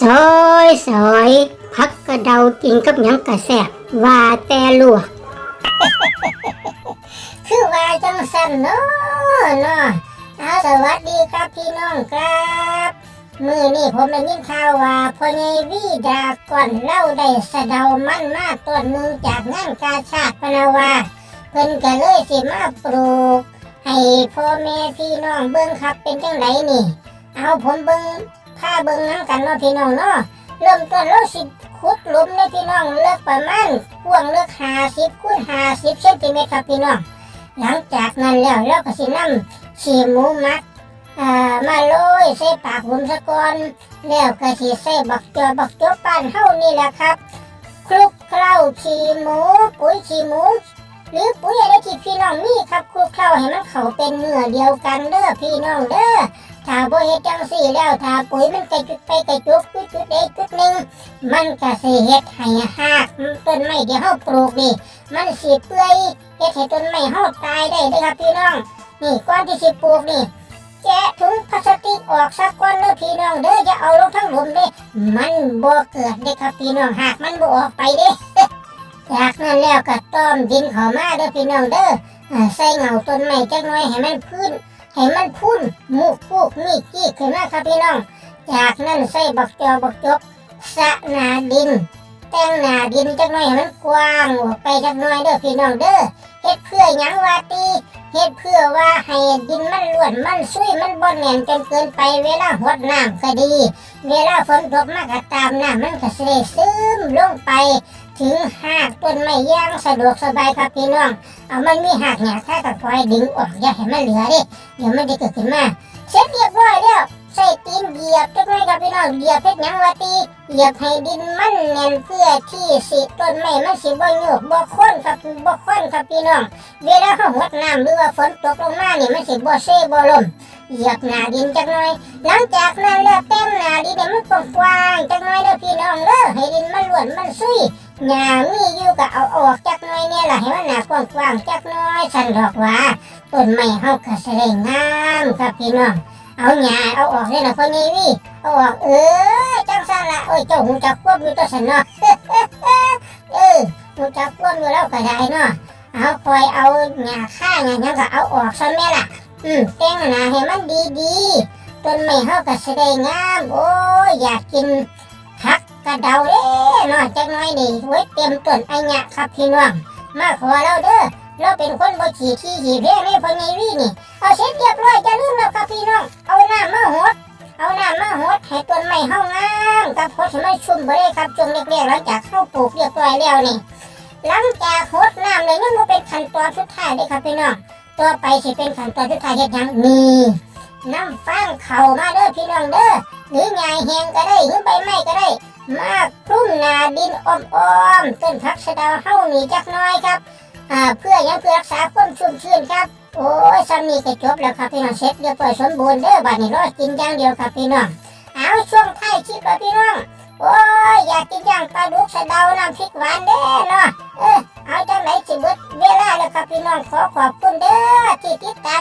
ซอยซอยพักกระเดากินกับหยังกระแสบว่าแต่ลวก คือว่าจังสันเนาะเนาะเอาสวัสดีครับพี่น้องครับมือนี่ผมได้ยินข่าวว่าพ่อใหญ่วีดาก่อนเล่าได้สะเดามันมากต้นหนึงจากงานกาชาติพนาวาเพิ่นก็เลยสิมาปลูก ให้พ่อแม่พี่น้องเบิ่งครับเป็นจังไดนี่ เอาผมเบิ่งาเบิ่งน้ำกันเนาะพี่น้องเนาะเริ่มต้นเราสิขุดหลุมเนาะพี่น้องเลือกประมาณกว้างเลือกห้าสิบคูณห้าสิบเซนติเมตรครับพี่น้องหลังจากนั้นแล้วเราก็สินำชีหมูมักอ่ามาโรยใส่ปากผมสะกอนแล้วก็สิใส่บักจอบักจอปานเฮานี่แหละครับคลุกเคล้าชีหมู ปุ๋ยชีหมู หรือปุ๋ยอะไรที่พี่น้องมีครับคลุกเคล้าให้มันเข้าเป็นเนื้อเดียวกันเด้อพี่น้องเด้อ ถ้าบ่เฮ็ดจังซี่แล้วถ้าปุ๋ยมันกระจุดไปกระจุกจุดจุดใดจุดหนึ่งมันก็สิเฮ็ดให้หากต้นไม้ที่เฮาปลูกนี่มันสิเปื่อยเฮ็ดให้ต้นไม้เฮาตายได้เด้อครับพี่น้อง นี่ก่อนที่สิปลูกนี่แกะถุงพลาสติกออกสักก้อนเด้อพี่น้องเด้ออย่าเอาลงทั้งหลุมเด้มันบ่เกิดเด้ครับพี่น้องหากมันบ่ออกไปเด้จากนั้นแล้วก็ต้อมดินเข้ามาเด้อพี่น้องเด้อใส่เงาต้นไม้จักหน่อยให้มันพื้น ให้มันพุ่นมุกพูกมีกี้ขึ้นมาครับพี่น้อง จากนั้นใส่บักจอบักจกสะนาดิน แต่งหนาดินจักหน่อยให้มันกว้างออกไปจักหน่อยเด้อพี่น้องเด้อเฮ็ดเพื่อหยังว่าตีเฮ็ดเพื่อว่าให้ดินมันล้วนมันซุยมันบ่แน่นจนเกินไปเวลาหดน้ำก็ดี เวลาฝนตกมาก็ตามน้ำมันก็สิซึมลงไป ถึงหากต้นไม้ย่างสะดวกสบายครับพี่น้อง เอามันมีหากหยถ้าก็คอยดึงออกอย่าให้มันเหลือด้เดี๋ยวมันจะเกิดขึ้นมาเสร็จเรียบร้อยแล้วใส่ตีนเหยียบจักหน่อยครับพี่น้องเหยียบเพ็ดหยังว่าตีเหยียบให้ดินมันแน่นเพื่อที่สิต้นไม้มันสิบ่โยกบ่ค่นครับบ่ค่นครับพี่น้อง เวลาเขาหดน้ำหรือว่าฝนตกลงมาเนี่ยมันสิบ่เซ่บ่ลมเหยียบหน้าดินจักหน่อย หลังจากนั้นแล้วเต็มหน้าดินเนี่ยมันกว้างจักหน่อยเด้อพี่น้องเด้อให้ดินมันล้วนมันซุย หญ้ามีอยู่ก็เอาออกจักน่อยเนี่ยล่ะให้มันหน้ากว้างๆจักน่อยสันดอกว่าต้นไม้เฮาก็สิได้งามครับพี่น้องเอาหญ้าเอาออกเลยนะพ่อนี่วิเอาออกเออจังซั่นละโอ้ยเจ้าหูจักควบอยู่ตัวสันเนาะเออหูจักควบอยู่แล้วก็ได้เนาะเอาคอยเอาหญ้าค่าหญ้าหยังก็เอาออกซะแม่ล่ะอืมแต่งหน้าให้มันดีๆต้นไม้เฮาก็สิได้งามโอ้ยอยากกิน เดาเด้เนาะจักน่อยนี่ไว้เตรียมต้นไอ้หยะครับพี่น้อง มาขอเราเด้อ เราเป็นคนบ่ขี้ที่ขี้เพ่ไม่พอไงวี่นี่ เอาเสร็จเรียบร้อยจะลืมแล้วครับพี่น้อง เอาน้ำมาหด เอาน้ำมาหดให้ต้นไม้เฮางามกับพดให้มันชุ่มเลยครับช่วงแรกๆหลังจากเข้าปลูกเรียบร้อยแล้วนี่ หลังจากหดน้ำเลยนี่มันเป็นขั้นตอนสุดท้ายเลยครับพี่น้อง ต่อไปสิเป็นขั้นตอนสุดท้ายเฮ็ดหยังนี่น้ำฟางเข่ามาเด้อพี่น้องเด้อหรือไงแหงก็ได้หรือใบไม้ก็ได้ ลุ้มหนาดินอ้อมๆต้นพักสะดาเฮานี่จักน้อยครับอ่าเพื่อยังเพื่อรักษาความชุ่มชื้นครับโอ้ยซันนี่ก็จบแล้วครับพี่น้องเสร็จเรียบร้อยสมบูรณ์เด้อบัดนี้รอกินอย่างเดียวครับพี่น้องเอาช่วงท้ายคลิปแล้วพี่น้องโอ้ยอยากกินย่างปลาดุกสะเดาน้ำพริกหวานเด้อเนาะเออเอาจังไหนสิบิดเวลาแล้วครับพี่น้องขอขอบคุณเด้อที่ติดตามอย่าลืมกดติดตามกันนะครับให้กำลังใจครับสวัสดีครับผม